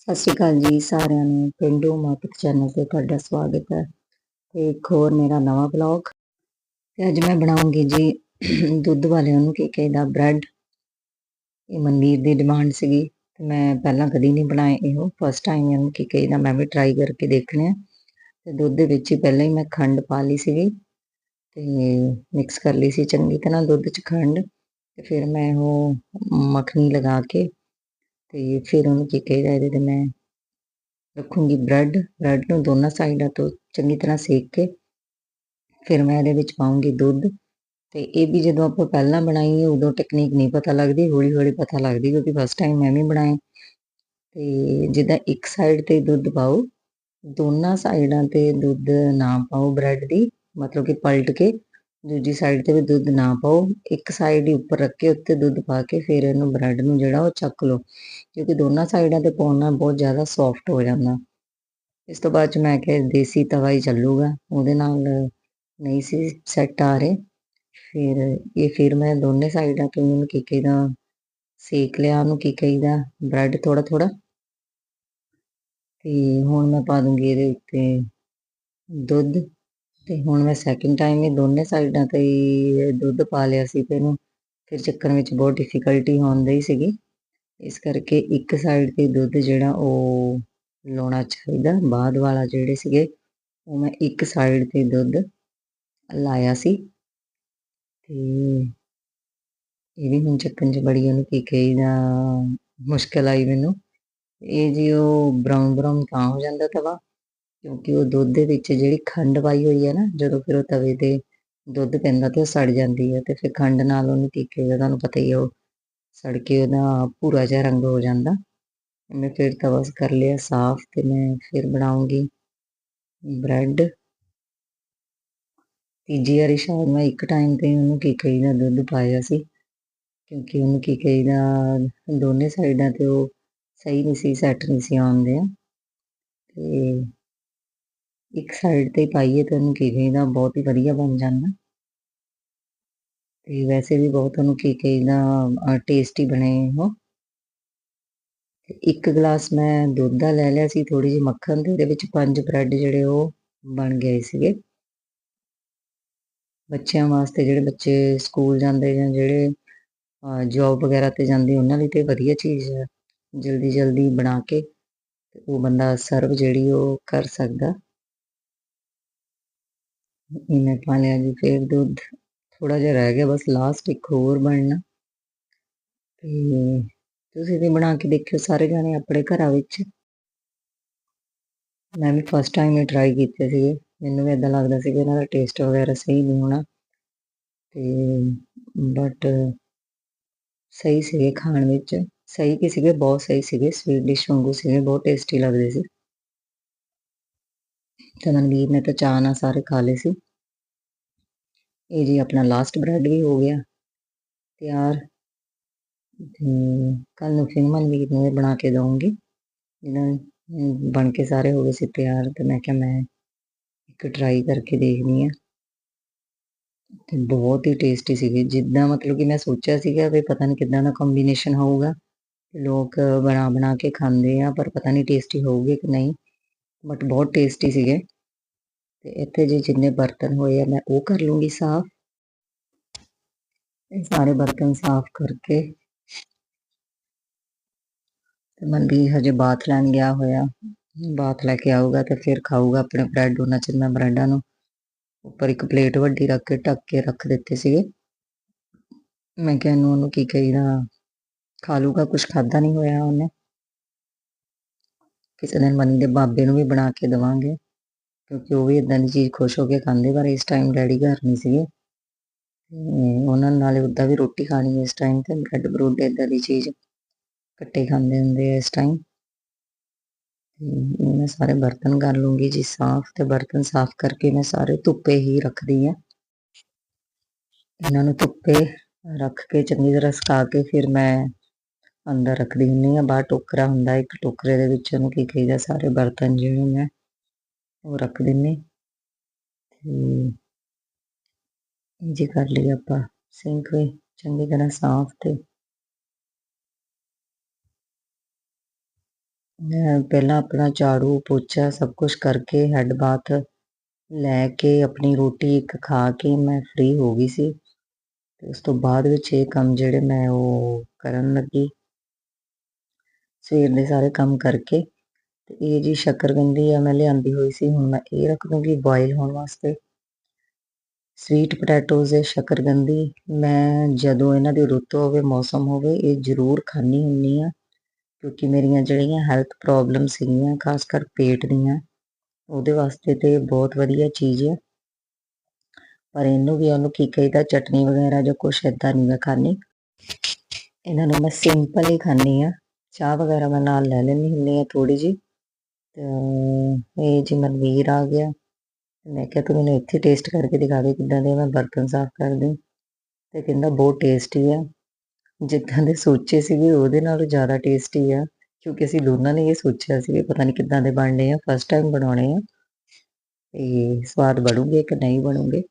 ਸਤਿ ਸ਼੍ਰੀ ਅਕਾਲ ਜੀ ਸਾਰਿਆਂ ਨੂੰ, ਪਿੰਡੂ ਮਾਪਿਕ ਚੈਨਲ ਤੇ ਤੁਹਾਡਾ ਸਵਾਗਤ ਹੈ ਤੇ ਇੱਕ ਹੋਰ ਮੇਰਾ ਨਵਾਂ ਬਲੌਗ ਤੇ ਅੱਜ ਮੈਂ ਬਣਾਉਂਗੀ ਜੀ ਦੁੱਧ ਵਾਲਿਆਂ ਨੂੰ ਕੀ ਕਹਿੰਦਾ ਬ੍ਰੈਡ। ਇਹ ਮਨਵੀਰ ਦੀ ਡਿਮਾਂਡ ਸੀਗੀ, ਤੇ ਮੈਂ ਪਹਿਲਾਂ ਕਦੀ ਨਹੀਂ ਬਣਾਏ ਇਹੋ ਫਸਟ ਟਾਈਮ ਇਹਨੂੰ ਕੀ ਕਹਿੰਦਾ ਮੈਂ ਵੀ ਟਰਾਈ ਕਰਕੇ ਦੇਖਣੇ ਆ ਤੇ ਦੁੱਧ ਦੇ ਵਿੱਚ ਹੀ ਪਹਿਲਾਂ ਹੀ ਮੈਂ ਖੰਡ ਪਾ ਲਈ ਸੀਗੀ, ਤੇ ਮਿਕਸ ਕਰ ਲਈ ਸੀ ਚੰਗੀ ਤਰ੍ਹਾਂ ਦੁੱਧ 'ਚ ਖੰਡ। ਤੇ ਫਿਰ ਮੈਂ ਉਹ ਮੱਖਣੀ ਲਗਾ ਕੇ ਤੇ ਫਿਰ ਉਹਨੂੰ ਕੀ ਕਹਿੰਦਾ ਇਹਦੇ ਤੇ ਮੈਂ ਰੱਖੂੰਗੀ ਬ੍ਰੈਡ ਬ੍ਰੈਡ ਨੂੰ ਦੋਨਾਂ ਸਾਈਡਾਂ ਤੋਂ ਚੰਗੀ ਤਰ੍ਹਾਂ ਸੇਕ ਕੇ ਫਿਰ ਮੈਂ ਇਹਦੇ ਵਿੱਚ ਪਾਉਂਗੀ ਦੁੱਧ ਤੇ ਇਹ ਵੀ ਜਦੋਂ ਆਪਾਂ ਪਹਿਲਾਂ ਬਣਾਈ ਉਦੋਂ ਟੈਕਨੀਕ ਨਹੀਂ ਪਤਾ ਲੱਗਦੀ ਹੌਲੀ ਹੌਲੀ ਪਤਾ ਲੱਗਦੀ ਕਿਉਂਕਿ ਫਸਟ ਟਾਈਮ ਮੈਂ ਵੀ ਬਣਾਏ। ਤੇ ਜਿੱਦਾਂ ਇੱਕ ਸਾਈਡ ਤੇ ਦੁੱਧ ਪਾਓ, ਦੋਨਾਂ ਸਾਈਡਾਂ ਤੇ ਦੁੱਧ ਨਾ ਪਾਓ ਬ੍ਰੈਡ ਦੀ, ਮਤਲਬ ਕਿ ਪਲਟ ਕੇ ਦੂਜੀ ਸਾਈਡ ਤੇ ਵੀ ਦੁੱਧ ਨਾ ਪਾਓ। ਇੱਕ ਸਾਈਡ ਹੀ ਉੱਪਰ ਰੱਖ ਕੇ ਉੱਤੇ ਦੁੱਧ ਪਾ ਕੇ ਫਿਰ ਇਹਨੂੰ ਬ੍ਰੈਡ ਨੂੰ ਜਿਹੜਾ ਉਹ ਚੱਕ ਲਓ। ਕਿਉਂਕਿ ਦੋਨਾਂ ਸਾਈਡਾਂ ਤੇ ਪਾਉਣ ਨਾਲ ਬਹੁਤ ਜ਼ਿਆਦਾ ਸੌਫਟ ਹੋ ਜਾਂਦਾ। ਇਸ ਤੋਂ ਬਾਅਦ ਚ ਮੈਂ ਕਿਹਾ ਦੇਸੀ ਤਵਾ ਹੀ ਚੱਲੂਗਾ। ਉਹਦੇ ਨਾਲ ਨਹੀਂ ਸੀ ਸੈੱਟ ਆ ਰਹੇ। ਫਿਰ ਇਹ ਫਿਰ ਮੈਂ ਦੋਨੇ ਸਾਈਡਾਂ ਤੋਂ ਉਹਨੂੰ ਕੀ ਕਹਿੰਦਾ, ਸੇਕ ਲਿਆ, ਉਹਨੂੰ ਕੀ ਕਹਿੰਦਾ ਬ੍ਰੈਡ ਥੋੜਾ ਥੋੜਾ ਤੇ ਹੁਣ ਮੈਂ ਪਾ ਦੂੰਗੀ ਇਹਦੇ ਉੱਤੇ ਦੁੱਧ। ਤੇ ਹੁਣ ਮੈਂ ਸੈਕਿੰਡ ਟਾਈਮ ਇਹ ਦੋਨੇ ਸਾਈਡਾਂ ਤੇ ਹੀ ਦੁੱਧ ਪਾ ਲਿਆ ਸੀ ਤੇ ਇਹਨੂੰ ਫਿਰ ਚੱਕਣ ਵਿੱਚ ਬਹੁਤ ਡਿਫਿਕਲਟੀ ਹੁੰਦੀ ਸੀਗੀ। ਇਸ ਕਰਕੇ ਇੱਕ ਸਾਈਡ ਤੇ ਦੁੱਧ ਜਿਹੜਾ ਉਹ ਲਾਉਣਾ ਚਾਹੀਦਾ, ਬਾਅਦ ਵਾਲਾ ਜਿਹੜੇ ਸੀਗੇ, ਉਹ ਮੈਂ ਇੱਕ ਸਾਈਡ ਤੇ ਦੁੱਧ ਲਾਇਆ ਸੀ। ਤੇ ਇਹ ਵੀ ਹੁਣ ਚੱਕਣ 'ਚ ਬੜੀ ਉਹਨੂੰ ਕੀ ਕਹੀਦਾ, ਮੁਸ਼ਕਲ ਆਈ ਮੈਨੂੰ। ਇਹ ਜੀ ਉਹ ਬਰਾਊਨ ਬਰਾਊਨ ਤਾਂ ਹੋ ਜਾਂਦਾ ਤਵਾ। ਕਿਉਂਕਿ ਉਹ ਦੁੱਧ ਦੇ ਵਿੱਚ ਜਿਹੜੀ ਖੰਡ ਪਾਈ ਹੋਈ ਹੈ ਨਾ, ਜਦੋਂ ਫਿਰ ਉਹ ਤਵੇ ਤੇ ਦੁੱਧ ਪੈਂਦਾ ਤੇ ਉਹ ਸੜ ਜਾਂਦੀ ਹੈ ਤੇ ਫਿਰ ਖੰਡ ਨਾਲ ਉਹਨੂੰ ਕੀ ਦਾ ਤੁਹਾਨੂੰ ਪਤਾ ਹੀ ਹੈ ਉਹ ਸੜ ਕੇ ਉਹਦਾ ਭੂਰਾ ਜਿਹਾ ਰੰਗ ਹੋ ਜਾਂਦਾ। ਮੈਂ ਫਿਰ ਤਵਾ ਕਰ ਲਿਆ ਸਾਫ਼ ਤੇ ਮੈਂ ਫਿਰ ਬਣਾਉਂਗੀ ਬ੍ਰੈਡ। ਤੀਜੀ ਵਾਰੀ ਸ਼ਾਇਦ ਮੈਂ ਇੱਕ ਟਾਈਮ ਤੇ ਉਹਨੂੰ ਕੀ ਦਾ ਦੁੱਧ ਪਾਇਆ ਸੀ, ਕਿਉਂਕਿ ਉਹਨੂੰ ਕੀ ਦਾ ਦੋਨੇ ਸਾਈਡਾਂ ਤੇ ਉਹ ਸਹੀ ਨਹੀਂ ਸੀ ਸੈੱਟ ਨਹੀਂ ਸੀ ਆਉਂਦੇ ਆ। ਤੇ ਇੱਕ ਸਾਈਡ ਤੇ ਪਾਈਏ ਤਾਂ ਉਹਨੂੰ ਕੀ ਕਹੀਦਾ ਬਹੁਤ ਹੀ ਵਧੀਆ ਬਣ ਜਾਂਦਾ। ਤੇ ਵੈਸੇ ਵੀ ਬਹੁਤ ਉਹਨੂੰ ਕੀ ਕਹੀਦਾ ਟੇਸਟੀ ਬਣੇ ਉਹ। ਇੱਕ ਗਲਾਸ ਮੈਂ ਦੁੱਧ ਦਾ ਲੈ ਲਿਆ ਸੀ ਥੋੜੀ ਜਿਹੀ ਮੱਖਣ ਤੇ ਇਹਦੇ ਵਿੱਚ ਪੰਜ ਬ੍ਰੈਡ ਜਿਹੜੇ ਉਹ ਬਣ ਗਏ ਸੀਗੇ। ਬੱਚਿਆਂ ਵਾਸਤੇ ਜਿਹੜੇ ਬੱਚੇ ਸਕੂਲ ਜਾਂਦੇ ਜਾਂ ਜਿਹੜੇ ਜੌਬ ਵਗੈਰਾ ਤੇ ਜਾਂਦੇ, ਉਹਨਾਂ ਲਈ ਤੇ ਵਧੀਆ ਚੀਜ਼ ਹੈ। ਜਲਦੀ ਜਲਦੀ ਬਣਾ ਕੇ ਉਹ ਬੰਦਾ ਸਰਵ ਜਿਹੜੀ ਉਹ ਕਰ ਸਕਦਾ। ਇਹਨੇ ਪਾ ਲਿਆ ਜੀ, ਫਿਰ ਦੁੱਧ ਥੋੜਾ ਜਿਹਾ ਰਹਿ ਗਿਆ, ਬਸ ਲਾਸਟ ਇੱਕ ਹੋਰ ਬਣਨਾ। ਤੇ ਤੁਸੀਂ ਵੀ ਬਣਾ ਕੇ ਦੇਖਿਓ ਸਾਰੇ ਜਾਣੇ ਆਪਣੇ ਘਰਾਂ ਵਿੱਚ। ਮੈਂ ਵੀ ਫਸਟ ਟਾਈਮ ਹੀ ਟਰਾਈ ਕੀਤੇ ਸੀਗੇ। ਮੈਨੂੰ ਵੀ ਇਦਾਂ ਲੱਗਦਾ ਸੀ ਕਿ ਇਹਨਾਂ ਦਾ ਟੇਸਟ ਵਗੈਰਾ ਸਹੀ ਨਹੀਂ ਹੋਣਾ। ਤੇ ਬਟ ਸਹੀ ਸੀਗੇ ਖਾਣ ਵਿੱਚ। ਸਹੀ ਕਿ ਸੀਗੇ, ਬਹੁਤ ਸਹੀ ਸੀਗੇ। ਸਵੀਟ ਡਿਸ਼ ਵਾਂਗੂ ਸੀਗੇ, ਬਹੁਤ ਟੇਸਟੀ ਲੱਗਦੇ ਸੀ। ਤੇ ਮਨਵੀਰ ਨੇ ਤਾਂ ਚਾਹ ਨਾਲ ਸਾਰੇ ਖਾ ਲਏ ਸੀ। ਇਹ ਜੀ ਆਪਣਾ ਲਾਸਟ ਬ੍ਰੈਡ ਵੀ ਹੋ ਗਿਆ, ਤਿਆਰ। ਤੇ ਕੱਲ ਨੂੰ ਫਿਰ ਮਨਵੀਰ ਨੂੰ ਇਹ ਬਣਾ ਕੇ ਦਵਾਂਗੀ ਜਿਹਨਾਂ ਬਣ ਕੇ ਸਾਰੇ ਹੋ ਗਏ ਸੀ ਤਿਆਰ, ਤੇ ਮੈਂ ਕਿਹਾ ਮੈਂ ਇੱਕ ਟਰਾਈ ਕਰਕੇ ਦੇਖਦੀ ਆ ਤੇ ਬਹੁਤ ਹੀ ਟੇਸਟੀ ਸੀਗੇ, ਜਿੱਦਾਂ ਮਤਲਬ ਕਿ ਮੈਂ ਸੋਚਿਆ ਸੀਗਾ ਵੀ ਪਤਾ ਨਹੀਂ ਕਿੱਦਾਂ ਦਾ ਕੰਬੀਨੇਸ਼ਨ ਹੋਊਗਾ। ਲੋਕ ਬਣਾ ਬਣਾ ਕੇ ਖਾਂਦੇ ਆ, ਪਰ ਪਤਾ ਨਹੀਂ ਟੇਸਟੀ ਹੋਊਗੇ ਕਿ ਨਹੀਂ। ਬਟ ਬਹੁਤ ਟੇਸਟੀ ਸੀਗੇ। ਤੇ ਇੱਥੇ ਜੇ ਜਿੰਨੇ ਬਰਤਨ ਹੋਏ ਆ, ਮੈਂ ਉਹ ਕਰ ਲੂੰਗੀ ਸਾਫ਼। ਇਹ ਸਾਰੇ ਬਰਤਨ ਸਾਫ਼ ਕਰਕੇ। ਤੇ ਮਨਵੀਰ ਹਜੇ ਬਾਥ ਲੈਣ ਗਿਆ ਹੋਇਆ। ਬਾਥ ਲੈ ਕੇ ਆਊਗਾ ਤੇ ਫਿਰ ਖਾਊਗਾ ਆਪਣੇ ਬ੍ਰੈਡ ਉਹਨਾਂ ਚ ਮੈਂ ਬ੍ਰੈਡਾਂ ਨੂੰ। ਉੱਪਰ ਇੱਕ ਪਲੇਟ ਵੱਡੀ ਰੱਖ ਕੇ, ਢੱਕ ਕੇ ਰੱਖ ਦਿੱਤੇ ਸੀਗੇ। ਮੈਂ ਕਿਹਾ ਇਹਨੂੰ ਉਹਨੂੰ ਕੀ ਕਹੀਦਾ, ਖਾ ਲੂਗਾ ਕੁਝ ਖਾਦਾ ਨਹੀਂ ਹੋਇਆ ਉਹਨੇ। ਕਿਸੇ ਦਿਨ ਮਨੀ ਦੇ ਬਾਬੇ ਨੂੰ ਵੀ ਬਣਾ ਕੇ ਦਵਾਂਗੇ। ਕਿਉਂਕਿ ਉਹ ਵੀ ਇਦਾਂ ਦੀ ਚੀਜ਼ ਖੁਸ਼ ਹੋ ਕੇ ਖਾਂਦੇ, ਪਰ ਇਸ ਟਾਈਮ ਡੈਡੀ ਘਰ ਨਹੀਂ ਸੀਗੇ। ਉਹਨਾਂ ਨਾਲੇ ਉੱਦਾਂ ਵੀ ਰੋਟੀ ਖਾਣੀ ਇਸ ਟਾਈਮ ਤੇ। ਬ੍ਰੈਡ ਬਰੂਡ ਇਦਾਂ ਦੀ ਚੀਜ਼ ਕੱਟੇ ਖਾਂਦੇ ਹੁੰਦੇ ਆ ਇਸ ਟਾਈਮ ਮੈਂ ਸਾਰੇ ਬਰਤਨ ਕਰ ਲੂੰਗੀ ਜੀ ਸਾਫ਼ ਤੇ ਬਰਤਨ ਸਾਫ਼ ਕਰਕੇ ਮੈਂ ਸਾਰੇ ਧੁੱਪੇ ਹੀ ਰੱਖਦੀ ਆ ਇਹਨਾਂ ਨੂੰ ਧੁੱਪੇ ਰੱਖ ਕੇ ਚੰਗੀ ਤਰ੍ਹਾਂ ਸੁਕਾ ਕੇ ਫਿਰ ਮੈਂ ਅੰਦਰ ਰੱਖਦੀ ਹੁੰਨੀ ਆ, ਬਾਹਰ ਟੋਕਰਾ ਹੁੰਦਾ, ਇੱਕ ਟੋਕਰੇ ਦੇ ਵਿੱਚ ਉਹਨੂੰ ਕੀ ਕਹੀਦਾ, ਸਾਰੇ ਬਰਤਨ ਜਿਹੜੇ ਮੈਂ ਉਹ ਰੱਖ ਦਿੰਨੇ। ਤੇ ਜੀ ਕਰ ਲਈ ਆਪਾਂ ਸਿੰਕ ਵੀ, ਚੰਗੀ ਤਰ੍ਹਾਂ ਸਾਫ਼ ਤੇ ਮੈਂ ਪਹਿਲਾਂ ਆਪਣਾ ਝਾੜੂ ਪੋਚਾ ਸਭ ਕੁਝ ਕਰਕੇ ਹੈੱਡ ਬਾਥ ਲੈ ਕੇ ਆਪਣੀ ਰੋਟੀ ਇੱਕ ਖਾ ਕੇ ਮੈਂ ਫ੍ਰੀ ਹੋ ਗਈ ਸੀ। ਤੇ ਉਸ ਤੋਂ ਬਾਅਦ ਵਿੱਚ ਇਹ ਕੰਮ ਜਿਹੜੇ ਮੈਂ ਉਹ ਕਰਨ ਲੱਗੀ। ਸਵੇਰ ਦੇ ਸਾਰੇ ਕੰਮ ਕਰਕੇ ਤੇ ਇਹ ਜੀ ਸ਼ੱਕਰਕੰਦੀ ਆ ਮੈਂ ਲਿਆਂਦੀ ਹੋਈ ਸੀ, ਹੁਣ ਮੈਂ ਇਹ ਰੱਖ ਦੂੰਗੀ ਬੋਇਲ ਹੋਣ ਵਾਸਤੇ। ਸਵੀਟ ਪੋਟੈਟੋਜ਼ ਹੈ ਸ਼ੱਕਰਕੰਦੀ, ਮੈਂ ਜਦੋਂ ਇਹਨਾਂ ਦੀ ਰੁੱਤ ਹੋਵੇ, ਮੌਸਮ ਹੋਵੇ, ਇਹ ਜ਼ਰੂਰ ਖਾਣੀ ਹੁੰਨੀ ਆ ਕਿਉਂਕਿ ਮੇਰੀਆਂ ਜਿਹੜੀਆਂ ਹੈਲਥ ਪ੍ਰੋਬਲਮ ਸੀਗੀਆਂ, ਖਾਸ ਕਰ ਪੇਟ ਦੀਆਂ, ਉਹਦੇ ਵਾਸਤੇ ਤੇ ਬਹੁਤ ਵਧੀਆ ਚੀਜ਼ ਹੈ। ਪਰ ਇਹਨੂੰ ਵੀ ਉਹਨੂੰ ਕੀ ਕਹੀਦਾ, ਚਟਨੀ ਵਗੈਰਾ ਜਾਂ ਕੁਛ ਏਦਾਂ ਨਹੀਂ ਮੈਂ ਖਾਣੀ ਇਹਨਾਂ ਨੂੰ ਮੈਂ ਸਿੰਪਲ ਹੀ ਖਾਣੀ ਆ ਚਾਹ ਵਗੈਰਾ ਮੈਂ ਨਾਲ ਲੈ ਲੈਣੀ ਹੁੰਦੀ ਆ ਥੋੜੀ ਜੀ ਤੇ ਇਹ ਜੀ ਮਨਵੀਰ ਆ ਗਿਆ। ਮੈਂ ਕਿਹਾ ਤੂੰ ਮੈਨੂੰ ਇੱਥੇ ਟੇਸਟ ਕਰਕੇ ਦਿਖਾ ਦੇ ਕਿੱਦਾਂ ਦੇ ਆ। ਮੈਂ ਬਰਤਨ ਸਾਫ਼ ਕਰ ਦੂੰ। ਤੇ ਕਹਿੰਦਾ ਬਹੁਤ ਟੇਸਟੀ ਆ। ਜਿੱਦਾਂ ਦੇ ਸੋਚੇ ਸੀਗੇ ਉਹਦੇ ਨਾਲੋਂ ਜ਼ਿਆਦਾ ਟੇਸਟੀ ਆ। ਕਿਉਂਕਿ ਅਸੀਂ ਦੋਨਾਂ ਨੇ ਇਹ ਸੋਚਿਆ ਸੀ ਕਿ ਪਤਾ ਨਹੀਂ ਕਿੱਦਾਂ ਦੇ ਬਣਨੇ ਆ ਫਸਟ ਟਾਈਮ ਬਣਾਉਣੇ ਆ। ਤੇ ਸਵਾਦ ਬਣੂਗੇ ਕਿ ਨਹੀਂ ਬਣੂਗੇ।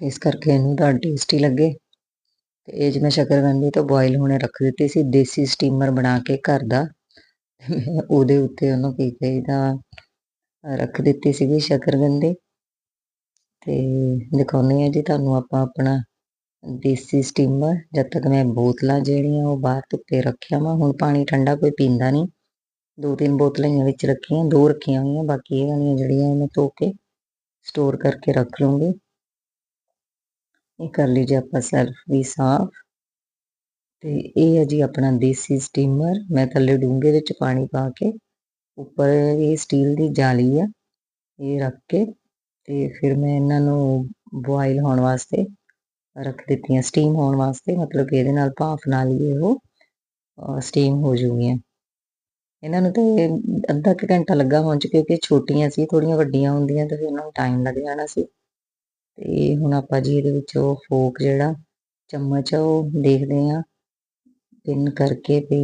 ਇਸ ਕਰਕੇ ਇਹਨੂੰ ਤਾਂ ਟੇਸਟੀ ਲੱਗੇ। ਇਹ ਜਿਵੇਂ ਸ਼ੱਕਰਕੰਦੀ ਤੋਂ ਬੋਇਲ ਹੋਣੇ ਰੱਖ ਦਿੱਤੀ ਸੀ, ਦੇਸੀ ਸਟੀਮਰ ਬਣਾ ਕੇ ਘਰ ਦਾ। ਮੈਂ ਉਹਦੇ ਉੱਤੇ ਉਹਨੂੰ ਕੀ ਕਹੀਦਾ ਰੱਖ ਦਿੱਤੀ ਸੀਗੀ ਸ਼ੱਕਰਕੰਦੀ ਤੇ ਦਿਖਾਉਂਦੇ ਆ ਜੀ ਤੁਹਾਨੂੰ ਆਪਾਂ ਆਪਣਾ ਦੇਸੀ ਸਟੀਮਰ ਜਦ ਤੱਕ ਮੈਂ ਬੋਤਲਾਂ ਜਿਹੜੀਆਂ ਉਹ ਬਾਹਰ ਧੁੱਪੇ ਰੱਖਿਆ ਵਾ, ਹੁਣ ਪਾਣੀ ਠੰਡਾ ਕੋਈ ਪੀਂਦਾ ਨਹੀਂ। ਦੋ ਤਿੰਨ ਬੋਤਲਾਂ ਹੀ ਵਿੱਚ ਰੱਖੀਆਂ, ਦੋ ਰੱਖੀਆਂ ਹੋਈਆਂ, ਬਾਕੀ ਇਹ ਵਾਲੀਆਂ ਜਿਹੜੀਆਂ ਮੈਂ ਧੋ ਕੇ ਸਟੋਰ ਕਰਕੇ ਰੱਖ ਲਵਾਂਗੀ ਇਹ ਕਰ ਲਈ ਜੀ ਆਪਾਂ ਸੈਲਫ ਵੀ ਸਾਫ਼। ਤੇ ਇਹ ਹੈ ਜੀ ਆਪਣਾ ਦੇਸੀ ਸਟੀਮਰ ਮੈਂ ਥੱਲੇ ਡੂੰਘੇ ਵਿੱਚ ਪਾਣੀ ਪਾ ਕੇ ਉੱਪਰ ਇਹ ਸਟੀਲ ਦੀ ਜਾਲੀ ਆ, ਇਹ ਰੱਖ ਕੇ ਤੇ ਫਿਰ ਮੈਂ ਇਹਨਾਂ ਨੂੰ ਬੋਇਲ ਹੋਣ ਵਾਸਤੇ ਰੱਖ ਦਿੱਤੀਆਂ। ਸਟੀਮ ਹੋਣ ਵਾਸਤੇ ਮਤਲਬ ਕਿ ਇਹਦੇ ਨਾਲ ਭਾਫ ਨਾਲ ਹੀ ਉਹ ਸਟੀਮ ਹੋ ਜੂਗੀਆਂ ਇਹਨਾਂ ਨੂੰ ਤੇ ਅੱਧਾ ਕੁ ਘੰਟਾ ਲੱਗਾ ਹੋਣ ਚ ਕਿਉਂਕਿ ਛੋਟੀਆਂ ਸੀ, ਥੋੜੀਆਂ ਵੱਡੀਆਂ ਹੁੰਦੀਆਂ ਤੇ ਫਿਰ ਉਹਨਾਂ ਨੂੰ ਟਾਈਮ ਲੱਗ ਜਾਣਾ ਸੀ। ਤੇ ਹੁਣ ਆਪਾਂ ਜੀ ਇਹਦੇ ਵਿੱਚ ਉਹ ਫੋਕ ਜਿਹੜਾ ਚਮਚ ਆ ਉਹ ਦੇਖਦੇ ਆ ਪਿੰਨ ਕਰਕੇ ਤੇ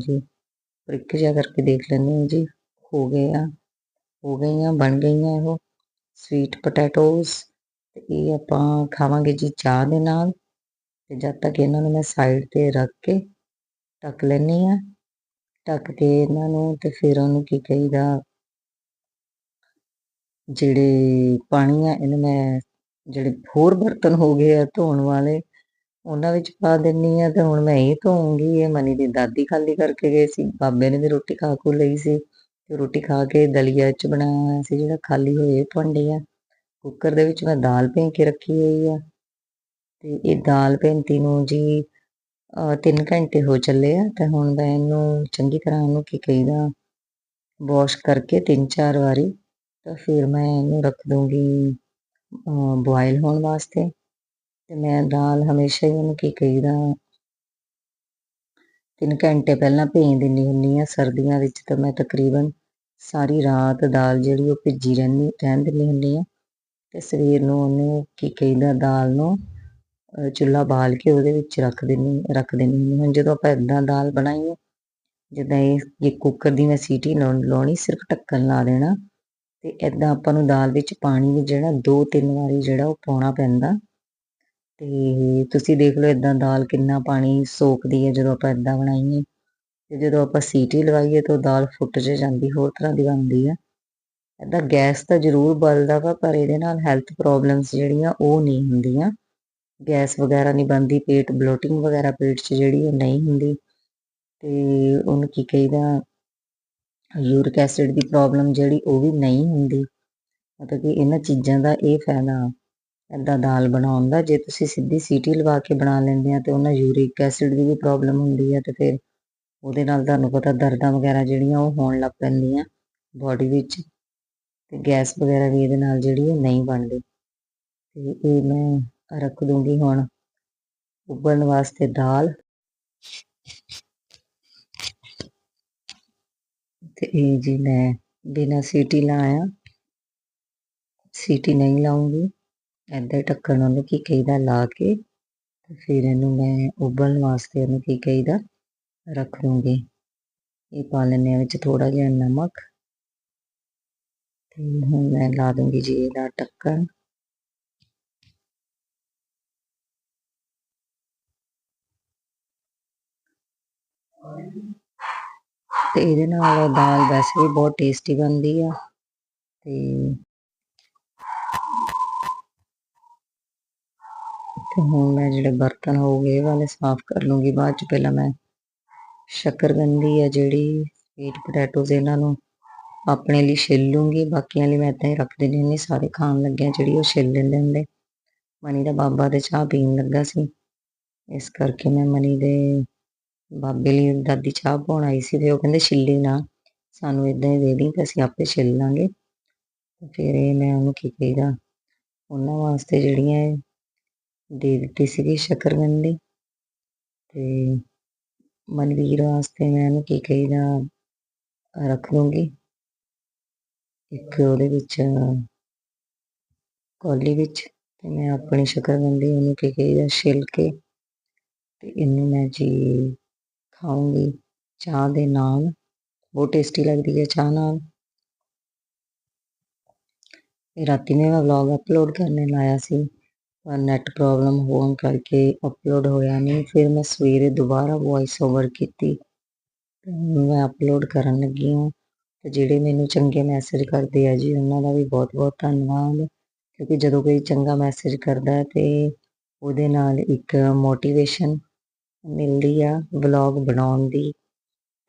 ਜੀ, ਪ੍ਰਿਕ ਜਿਹਾ ਕਰਕੇ ਦੇਖ ਲੈਂਦੇ ਹਾਂ ਜੀ। ਹੋ ਗਏ ਆ, ਹੋ ਗਈਆਂ, ਬਣ ਗਈਆਂ ਉਹ ਸਵੀਟ ਪੋਟੈਟੋਸ ਤੇ ਇਹ ਆਪਾਂ ਖਾਵਾਂਗੇ ਜੀ ਚਾਹ ਦੇ ਨਾਲ। ਤੇ ਜਦ ਤੱਕ ਇਹਨਾਂ ਨੂੰ ਮੈਂ ਸਾਈਡ ਤੇ ਰੱਖ ਕੇ ਢੱਕ ਲੈਂਦੀ ਆ ਢੱਕ ਕੇ ਇਹਨਾਂ ਨੂੰ ਤੇ ਫਿਰ ਉਹਨੂੰ ਕੀ ਕਹੀਦਾ? ਜਿਹੜੇ ਪਾਣੀ ਆ, ਇਹਨੂੰ ਮੈਂ ਜਿਹੜੇ ਹੋਰ ਬਰਤਨ ਹੋ ਗਏ ਆ ਧੋਣ ਵਾਲੇ, ਉਹਨਾਂ ਵਿੱਚ ਪਾ ਦਿੰਨੀ ਆ ਤੇ ਹੁਣ ਮੈਂ ਇਹ ਧੋਉਂਗੀ ਇਹ ਮਨੀ ਦੀ ਦਾਦੀ ਖਾਲੀ ਕਰਕੇ ਗਏ ਸੀ, ਬਾਬੇ ਨੇ ਵੀ ਰੋਟੀ ਖਾ ਖੂ ਲਈ ਸੀ। ਤੇ ਰੋਟੀ ਖਾ ਕੇ ਦਲੀਆ ਚ ਬਣਾਇਆ ਸੀ, ਜਿਹੜਾ ਖਾਲੀ ਹੋਏ ਭਾਂਡੇ ਆ। ਕੁੱਕਰ ਦੇ ਵਿੱਚ ਮੈਂ ਦਾਲ ਭੇਂ ਕੇ ਰੱਖੀ ਹੋਈ ਆ। ਤੇ ਇਹ ਦਾਲ ਭੇਂਤੀ ਨੂੰ ਜੀ 3 ਘੰਟੇ ਹੋ ਚੱਲੇ ਆ ਤੇ ਹੁਣ ਮੈਂ ਇਹਨੂੰ ਚੰਗੀ ਤਰ੍ਹਾਂ ਇਹਨੂੰ ਕੀ ਕਹੀਦਾ, ਵਾਸ਼ ਕਰਕੇ ਤਿੰਨ ਚਾਰ ਵਾਰੀ ਤਾਂ ਫਿਰ ਮੈਂ ਇਹਨੂੰ ਰੱਖ ਦੂੰਗੀ ਬੋਇਲ ਹੋਣ ਵਾਸਤੇ। ਤੇ ਮੈਂ ਦਾਲ ਹਮੇਸ਼ਾ ਹੀ ਉਹਨੂੰ ਕੀ ਕਹੀਦਾ 3 ਘੰਟੇ ਪਹਿਲਾਂ ਭੇਜ ਦਿੰਨੀ ਹੁੰਨੀ ਆ ਸਰਦੀਆਂ ਵਿੱਚ। ਤਾਂ ਮੈਂ ਤਕਰੀਬਨ ਸਾਰੀ ਰਾਤ ਦਾਲ ਜਿਹੜੀ ਉਹ ਭਿੱਜੀ ਰਹਿੰਦੀ, ਰਹਿਣ ਦਿੰਨੀ ਹੁੰਨੀ ਆ ਤੇ ਸਵੇਰ ਨੂੰ ਉਹਨੂੰ ਕੀ ਕਹੀਦਾ, ਦਾਲ ਨੂੰ, ਅਹ, ਚੁੱਲ੍ਹਾ ਬਾਲ ਕੇ ਉਹਦੇ ਵਿੱਚ ਰੱਖ ਦਿੰਨੀ ਰੱਖ ਦਿੰਨੀ ਹੁੰਦੀ ਹੁਣ ਜਦੋਂ ਆਪਾਂ ਇਦਾਂ ਦਾਲ ਬਣਾਈਏ ਜਿੱਦਾਂ ਇਹ ਕੁੱਕਰ ਦੀ ਮੈਂ ਸੀਟੀ ਲਾਉਣ- ਲਾਉਣੀ, ਸਿਰਫ ਢੱਕਣ ਲਾ ਦੇਣਾ ਤੇ ਇਦਾਂ ਆਪਾਂ ਨੂੰ ਦਾਲ ਵਿੱਚ ਪਾਣੀ ਵੀ ਜਿਹੜਾ ਦੋ ਤਿੰਨ ਵਾਰੀ ਜਿਹੜਾ ਉਹ ਪਾਉਣਾ ਪੈਂਦਾ। ਤੇ ਤੁਸੀਂ ਦੇਖ ਲਓ ਇਦਾਂ ਦਾਲ ਕਿੰਨਾ ਪਾਣੀ ਸੋਖਦੀ ਹੈ ਜਦੋਂ ਆਪਾਂ ਇਦਾਂ ਬਣਾਈਏ। ਤੇ ਜਦੋਂ ਆਪਾਂ ਸੀਟੀ ਲਗਾਈਏ ਤਾਂ ਉਹ ਦਾਲ ਫੁੱਟ ਜੇ ਜਾਂਦੀ, ਹੋਰ ਤਰ੍ਹਾਂ ਦੀ ਬਣਦੀ ਆ ਇਦਾਂ ਗੈਸ ਤਾਂ ਜ਼ਰੂਰ ਬਲਦਾ ਵਾ, ਪਰ ਇਹਦੇ ਨਾਲ ਹੈਲਥ ਪ੍ਰੋਬਲਮਸ ਜਿਹੜੀਆਂ ਉਹ ਨਹੀਂ ਹੁੰਦੀਆਂ। ਗੈਸ ਵਗੈਰਾ ਨਹੀਂ ਬਣਦੀ, ਪੇਟ ਬਲੋਟਿੰਗ ਵਗੈਰਾ ਪੇਟ 'ਚ ਜਿਹੜੀ ਉਹ ਨਹੀਂ ਹੁੰਦੀ। ਤੇ ਉਹਨੂੰ ਕੀ ਕਹੀਦਾ ਯੂਰਿਕ ਐਸਿਡ ਦੀ ਪ੍ਰੋਬਲਮ ਜਿਹੜੀ ਉਹ ਵੀ ਨਹੀਂ ਹੁੰਦੀ। ਮਤਲਬ ਕਿ ਇਹਨਾਂ ਚੀਜ਼ਾਂ ਦਾ ਇਹ ਫਾਇਦਾ ਏਦਾਂ ਦਾਲ ਬਣਾਉਣ ਦਾ, ਜੇ ਤੁਸੀਂ ਸਿੱਧੀ ਸੀਟੀ ਲਵਾ ਕੇ ਬਣਾ ਲੈਂਦੇ ਆ ਤੇ ਉਹਨਾਂ ਯੂਰਿਕ ਐਸਿਡ ਦੀ ਵੀ ਪ੍ਰੋਬਲਮ ਹੁੰਦੀ ਹੈ ਤੇ ਫਿਰ ਉਹਦੇ ਨਾਲ ਤੁਹਾਨੂੰ ਪਤਾ ਦਰਦਾਂ ਵਗੈਰਾ ਜਿਹੜੀਆਂ ਉਹ ਹੋਣ ਲੱਗ ਪੈਂਦੀਆਂ ਬਾਡੀ ਵਿੱਚ ਤੇ ਗੈਸ ਵਗੈਰਾ ਵੀ ਇਹਦੇ ਨਾਲ ਜਿਹੜੀ ਉਹ ਨਹੀਂ ਬਣਦੀ। ਤੇ ਇਹ ਮੈਂ ਰੱਖ ਦੂੰਗੀ ਹੁਣ, ਉਬਲਣ ਵਾਸਤੇ ਦਾਲ। ਤੇ ਇਹ ਜੀ ਮੈਂ ਬਿਨਾਂ ਸੀਟੀ ਲਾਇਆ। ਸੀਟੀ ਨਹੀਂ ਲਾਉਂਗੀ। ਏਦਾਂ ਢੱਕਣ ਉਹਨੂੰ ਕੀ ਕਹੀਦਾ, ਲਾ ਕੇ ਤੇ ਫਿਰ ਇਹਨੂੰ ਮੈਂ ਉਬਲਣ ਵਾਸਤੇ ਉਹਨੂੰ ਕੀ ਕਹੀਦਾ, ਰੱਖ ਦੂੰਗੀ ਇਹ ਪਾ ਲੈਂਦੇ ਹਾਂ ਵਿੱਚ ਥੋੜਾ ਜਿਹਾ ਨਮਕ। ਤੇ ਹੁਣ ਮੈਂ ਲਾ ਦੂੰਗੀ ਜੀ ਇਹਦਾ ਢੱਕਣ। ਤੇ ਇਹਦੇ ਨਾਲ ਦਾਲ ਵੈਸੇ ਵੀ ਬਹੁਤ ਟੇਸਟੀ ਬਣਦੀ ਆ ਤੇ ਤੇ ਹੁਣ ਮੈਂ ਜਿਹੜੇ ਬਰਤਨ ਹੋ ਗਏ ਵਾਲੇ ਸਾਫ਼ ਕਰ ਲੂੰਗੀ। ਬਾਅਦ ਚ ਪਹਿਲਾਂ ਮੈਂ ਸ਼ੱਕਰਗੰਦੀ ਆ ਜਿਹੜੀ ਸਵੀਟ ਪੋਟੈਟੋਜ਼ ਇਹਨਾਂ ਨੂੰ ਆਪਣੇ ਲਈ ਛਿੱਲ ਲੂੰਗੀ। ਬਾਕੀਆਂ ਲਈ ਮੈਂ ਏਦਾਂ ਹੀ ਰੱਖ ਦਿੰਦੀ ਹੁੰਦੀ, ਸਾਰੇ ਖਾਣ ਲੱਗਿਆ ਜਿਹੜੀ ਉਹ ਛਿੱਲ ਲੈਂਦੇ ਹੁੰਦੇ। ਮਨੀ ਦਾ ਬਾਬਾ ਦੇ ਚਾਹ ਪੀਣ ਲੱਗਾ ਸੀ। ਇਸ ਕਰਕੇ ਮੈਂ ਮਨੀ ਦੇ ਬਾਬੇ ਲਈ ਦਾਦੀ ਚਾਹ ਪਾਉਣ ਆਈ ਸੀ ਤੇ ਉਹ ਕਹਿੰਦੇ, ਛਿੱਲੀ ਨਾ, ਸਾਨੂੰ ਇਦਾਂ ਹੀ ਦੇ ਦੀ ਤੇ ਅਸੀਂ ਆਪੇ ਛਿੱਲ ਲਾਂਗੇ। ਫਿਰ ਇਹ ਮੈਂ ਉਹਨੂੰ ਕੀ ਕਹੀਦਾ, ਉਹਨਾਂ ਵਾਸਤੇ ਜਿਹੜੀਆਂ ਇਹ ਦੇ ਦਿੱਤੀ ਸੀਗੀ ਸ਼ੱਕਰਕੰਦੀ ਤੇ ਮਨਵੀਰ ਵਾਸਤੇ ਮੈਂ ਉਹਨੂੰ ਕੀ ਕਹੀਦਾ, ਰੱਖ ਲੂੰਗੀ ਇੱਕ ਉਹਦੇ ਵਿੱਚ, ਕੋਲੀ ਵਿੱਚ ਤੇ ਮੈਂ ਆਪਣੀ ਸ਼ੱਕਰਕੰਦੀ ਉਹਨੂੰ ਕੀ ਕਹੀਦਾ, ਛਿੱਲ ਕੇ ਤੇ ਇਹਨੂੰ ਮੈਂ ਜੀ ਖਾਊਂਗੀ। ਚਾਹ ਦੇ ਨਾਲ, ਬਹੁਤ ਟੇਸਟੀ ਲੱਗਦੀ ਹੈ ਚਾਹ ਨਾਲ। ਇਹ ਰਾਤੀ ਮੈਂ ਵਲੌਗ ਅਪਲੋਡ ਕਰਨ ਲਾਇਆ ਸੀ, ਪਰ ਨੈਟ ਪ੍ਰੋਬਲਮ ਹੋਣ ਕਰਕੇ ਅਪਲੋਡ ਹੋਇਆ ਨਹੀਂ। ਫਿਰ ਮੈਂ ਸਵੇਰੇ ਦੁਬਾਰਾ ਵੌਇਸ ਓਵਰ ਕੀਤੀ ਮੈਂ ਅਪਲੋਡ ਕਰਨ ਲੱਗੀ ਹਾਂ। ਤੇ ਜਿਹੜੇ ਮੈਨੂੰ ਚੰਗੇ ਮੈਸੇਜ ਕਰਦੇ ਆ ਜੀ, ਉਹਨਾਂ ਦਾ ਵੀ ਬਹੁਤ ਬਹੁਤ ਧੰਨਵਾਦ। ਕਿਉਂਕਿ ਜਦੋਂ ਕੋਈ ਚੰਗਾ ਮੈਸੇਜ ਕਰਦਾ ਹੈ ਤੇ ਉਹਦੇ ਨਾਲ ਇੱਕ ਮੋਟੀਵੇਸ਼ਨ ਮਿਲਦੀ ਆ ਵਲੌਗ ਬਣਾਉਣ ਦੀ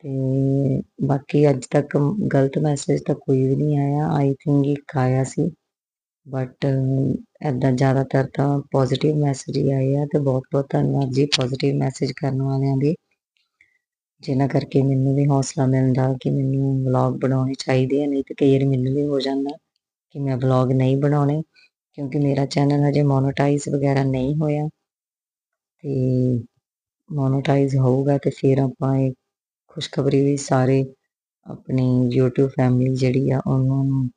ਤੇ ਬਾਕੀ ਅੱਜ ਤੱਕ ਗਲਤ ਮੈਸੇਜ ਤਾਂ ਕੋਈ ਵੀ ਨਹੀਂ ਆਇਆ। ਆਈ ਥਿੰਕ ਇੱਕ ਆਇਆ ਸੀ ਬਟ ਐਦਾਂ ਜ਼ਿਆਦਾਤਰ ਤਾਂ ਪੋਜ਼ਿਟਿਵ ਮੈਸੇਜ ਹੀ ਆਏ ਆ ਤੇ ਬਹੁਤ ਬਹੁਤ ਧੰਨਵਾਦ ਜੀ ਪੋਜ਼ਿਟਿਵ ਮੈਸੇਜ ਕਰਨ ਵਾਲਿਆਂ ਦੇ, ਜਿਨ੍ਹਾਂ ਕਰਕੇ ਮੈਨੂੰ ਵੀ ਹੌਸਲਾ ਮਿਲਦਾ ਕਿ ਮੈਨੂੰ ਵਲੌਗ ਬਣਾਉਣੇ ਚਾਹੀਦੇ ਆ ਨਹੀਂ ਤੇ ਕਈ ਵਾਰ ਮੈਨੂੰ ਵੀ ਹੋ ਜਾਂਦਾ ਕਿ ਮੈਂ ਵਲੌਗ ਨਹੀਂ ਬਣਾਉਣੇ, ਕਿਉਂਕਿ ਮੇਰਾ ਚੈਨਲ ਹਜੇ ਮੋਨੇਟਾਈਜ਼ ਵਗੈਰਾ ਨਹੀਂ ਹੋਇਆ ਤੇ ਮੋਨੇਟਾਈਜ਼ ਹੋਊਗਾ ਤੇ ਫਿਰ ਆਪਾਂ ਇਹ ਖੁਸ਼ਖਬਰੀ ਵੀ ਸਾਰੇ ਆਪਣੀ YouTube ਫੈਮਿਲੀ ਜਿਹੜੀ ਆ ਉਹਨਾਂ ਨੂੰ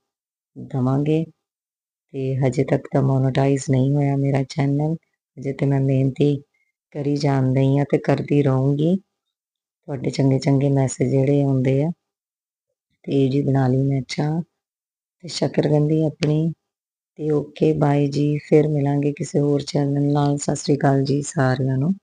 ਦਵਾਂਗੇ। ਤੇ ਹਜੇ ਤੱਕ ਤਾਂ ਮੋਨੇਟਾਈਜ਼ ਨਹੀਂ ਹੋਇਆ ਮੇਰਾ ਚੈਨਲ ਹਜੇ ਤੇ ਮੈਂ ਮਿਹਨਤੀ ਕਰੀ ਜਾਣ ਜਾਂਦੀ ਆ ਤੇ ਕਰਦੀ ਰਹੂੰਗੀ। ਤੁਹਾਡੇ ਚੰਗੇ ਚੰਗੇ ਮੈਸੇਜ ਜਿਹੜੇ ਆਉਂਦੇ ਆ, ਤੇ ਜੀ ਬਣਾ ਲਈ ਮੈਂ ਚਾਹ। ਤੇ ਸ਼ੱਕਰਕੰਦੀ ਆਪਣੀ। ਤੇ ਓਕੇ ਬਾਏ ਜੀ। ਫਿਰ ਮਿਲਾਂਗੇ ਕਿਸੇ ਹੋਰ ਚੈਨਲ ਨਾਲ। ਸਤਿ ਸ੍ਰੀ ਅਕਾਲ ਜੀ ਸਾਰਿਆਂ ਨੂੰ।